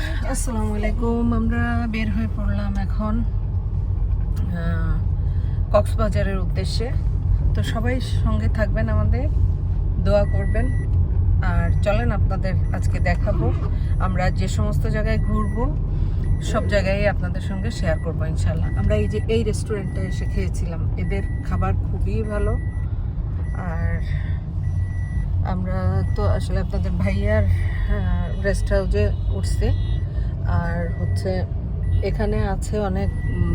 আসসালামু আলাইকুম। আমরা বের হয়ে পড়লাম এখন কক্সবাজারের উদ্দেশ্যে। তো সবাই সঙ্গে থাকবেন আমাদের, দোয়া করবেন। আর চলেন আপনাদের আজকে দেখাবো। আমরা যে সমস্ত জায়গায় ঘুরবো, সব জায়গায় আপনাদের সঙ্গে শেয়ার করব ইনশাল্লাহ আমরা এই যে, এই রেস্টুরেন্টে এসে খেয়েছিলাম। এদের খাবার খুবই ভালো। আর আমরা তো আসলে আপনাদের ভাইয়ার রেস্ট হাউসে উঠছি। আর হচ্ছে এখানে আছে অনেক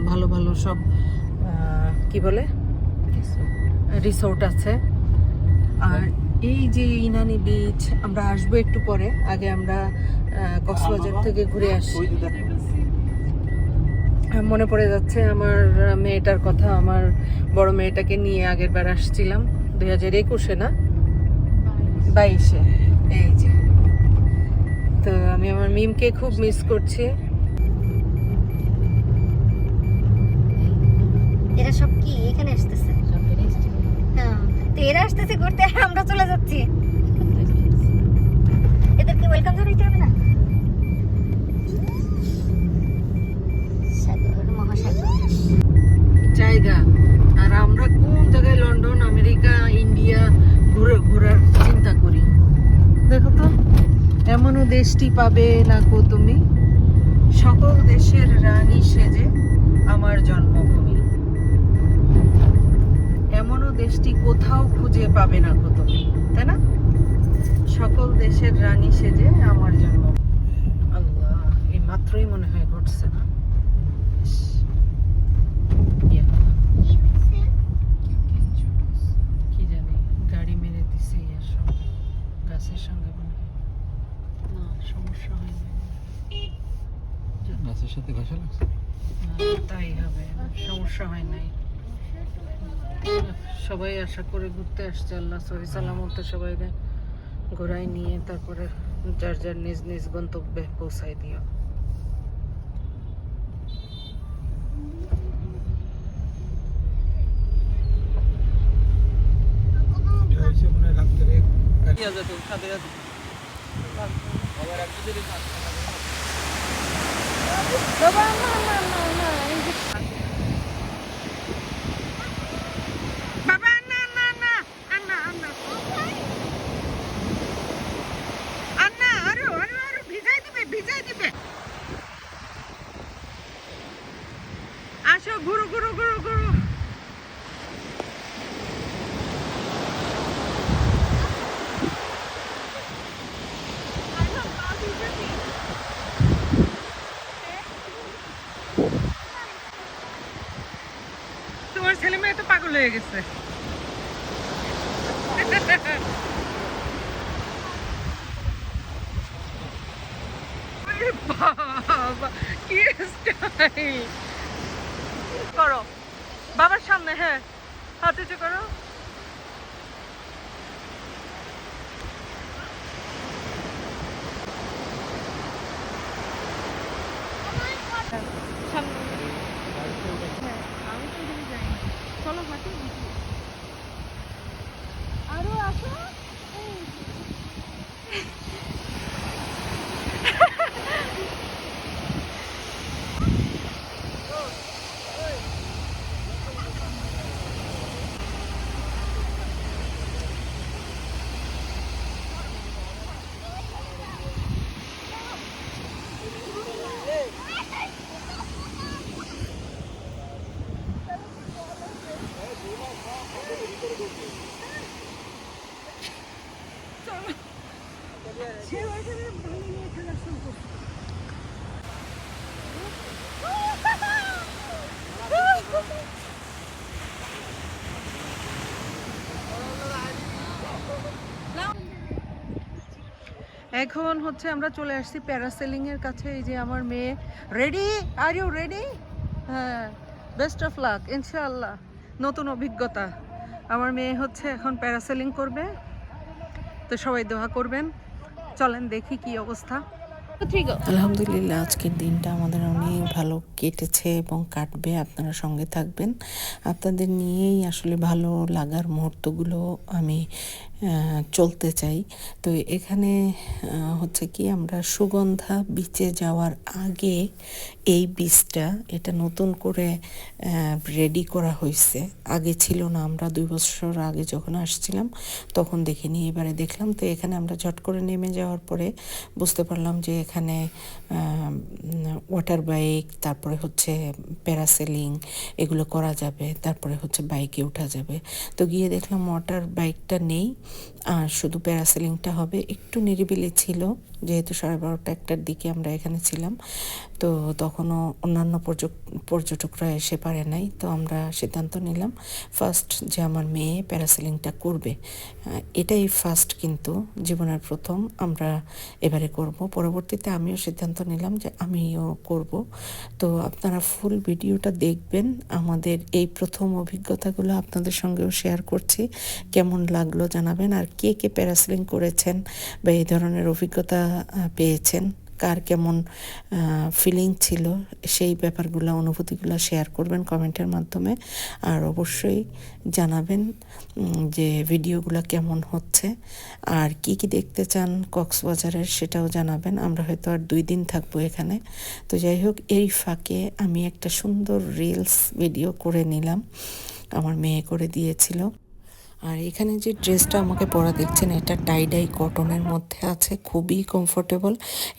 ভালো ভালো সব কি বলে? রিসোর্ট আছে। আর এই যে ইনানি বিচ আমরা আসব একটু পরে। আগে আমরা কক্সবাজার থেকে ঘুরে আসি। মনে পড়ে যাচ্ছে আমার মেয়েটার কথা, আমার বড় মেয়েটাকে নিয়ে আগের বার আসছিলাম। দুই হাজার একুশে না? বাইশে। এই যে। তো আমি আমার মিমকে খুব মিস করছি। এরা সব কি? এখানে আসতেছে? হ্যাঁ তো এরা আসতেছে ঘুরতে আমরা চলে যাচ্ছি। এদেরকে ওয়েলকাম জানাইতে হবে না সাগর মহাসাগর জায়গা আর আমরা কোন জায়গায় লন্ডন আমেরিকা ইন্ডিয়া ঘুরে ঘোরার চিন্তা করি দেখো তো এমনও দেশটি পাবে না কো তুমি? সকল দেশের রানী সেজে আমার জন্মভূমি। এমনও দেশটি কোথাও খুঁজে পাবে না কো তুমি তাই না? সকল দেশের রানী সেজে আমার জন্ম আল্লাহ এই মাত্রই মনে হয় ঘটছে না। কি জানি গাড়ি মেরে দিছে ইয়ার সঙ্গে গাছের সঙ্গে মনে হয়। না সমস্যা হয়নি। গাছের সাথে ঘষা লাগছে? তাই হবে সমস্যা হয় নাই। সবাই আশা করে ঘুরতে আসছে আল্লাহ সহি সালামত সবাই ঘোরায় নিয়ে তারপরে যার যার নিজ নিজ গন্তব্যে পৌঁছায় দিও। বাবা আরও আরও ভিজাই দিবে ভিজাই দিবে আসো ঘুরো ঘুরো ঘুরো ঘুরো তোমার ছেলে মেয়ে তো পাগল গেছে। করো। বাবার সামনে হ্যাঁ। হাতে উঁচু করো। আরও আসো এখন হচ্ছে আমরা চলে আসছি প্যারাসেলিং এর কাছে। এই যে আমার মেয়ে। রেডি আর ইউ রেডি হ্যাঁ। বেস্ট অফ লাক ইনশাআল্লাহ। নতুন অভিজ্ঞতা। আমার মেয়ে হচ্ছে এখন প্যারাসেলিং করবে। তো সবাই দোয়া করবেন। চলেন দেখি কি অবস্থা। আলহামদুলিল্লাহ আজকের দিনটা আমাদের অনেক ভালো কেটেছে এবং কাটবে আপনারা সঙ্গে থাকবেন। আপনাদের নিয়েই আসলে ভালো লাগার মুহূর্তগুলো আমি চলতে চাই। তো এখানে হচ্ছে কি আমরা সুগন্ধা বিচে যাওয়ার আগে এই বীজটা এটা নতুন করে রেডি করা হয়েছে আগে ছিল না, আমরা দুই বছর আগে যখন আসছিলাম, তখন দেখিনি এবারে দেখলাম। তো এখানে আমরা ঝট করে নেমে যাওয়ার পরে বুঝতে পারলাম যে এখানে ওয়াটার বাইক তারপরে হচ্ছে প্যারাসেলিং এগুলো করা যাবে, তারপরে হচ্ছে বাইকে ওঠা যাবে। তো গিয়ে দেখলাম ওয়াটার বাইকটা নেই। আর শুধু প্যারাসেলিংটা হবে, একটু নিরিবিলি ছিল, যেহেতু সাড়ে বারোটা একটার দিকে আমরা এখানে ছিলাম। তো তখনও অন্যান্য পর্যটকরা এসে পারে নাই, তো আমরা সিদ্ধান্ত নিলাম ফার্স্ট যে আমার মেয়ে প্যারাসেলিংটা করবে। এটাই ফার্স্ট কিন্তু জীবনের প্রথম, আমরা এবারে করব। পরবর্তীতে আমিও সিদ্ধান্ত নিলাম যে আমিও করব। তো আপনারা ফুল ভিডিওটা দেখবেন, আমাদের এই প্রথম অভিজ্ঞতাগুলো আপনাদের সঙ্গেও শেয়ার করছি, কেমন লাগল জানাবেন, আর কে কে প্যারাসেলিং করেছেন বা এই ধরনের অভিজ্ঞতা পেয়েছেন। কার কেমন ফিলিং ছিল, সেই ব্যাপারগুলো, অনুভূতিগুলো শেয়ার করবেন কমেন্টের মাধ্যমে। আর অবশ্যই জানাবেন যে ভিডিওগুলো কেমন হচ্ছে, আর কি কি দেখতে চান কক্সবাজারের সেটাও জানাবেন। আমরা হয়তো আর দুই দিন থাকব এখানে। তো যাই হোক, এই ফাঁকে আমি একটা সুন্দর রিলস ভিডিও করে নিলাম। আমার মেয়ে করে দিয়েছিল। আর এখানে যে ড্রেসটা আমাকে পরা দেখছেন, এটা টাইডাই কটনের মধ্যে আছে, খুবই কমফোর্টেবল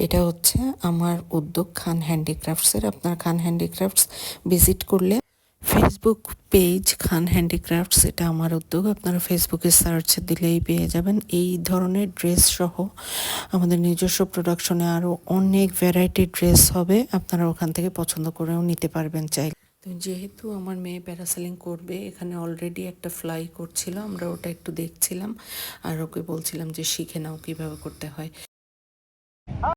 এটা হচ্ছে আমার উদ্যোগ খান হ্যান্ডিক্রাফটসের আপনার খান হ্যান্ডিক্রাফটস ভিজিট করলে ফেসবুক পেজ খান হ্যান্ডিক্রাফটস এটা আমার উদ্যোগ। আপনারা ফেসবুকে সার্চ দিলেই পেয়ে যাবেন। এই ধরনের ড্রেস সহ আমাদের নিজস্ব প্রোডাকশনে আরও অনেক ভ্যারাইটি ড্রেস হবে। আপনারা ওখান থেকে পছন্দ করেও নিতে পারবেন চাই তো যেহেতু আমার মেয়ে প্যারাসেলিং করবে, এখানে অলরেডি একটা ফ্লাই করছিল, আমরা ওটা একটু দেখছিলাম। আর ওকে বলছিলাম যে শিখে নাও কীভাবে করতে হয়।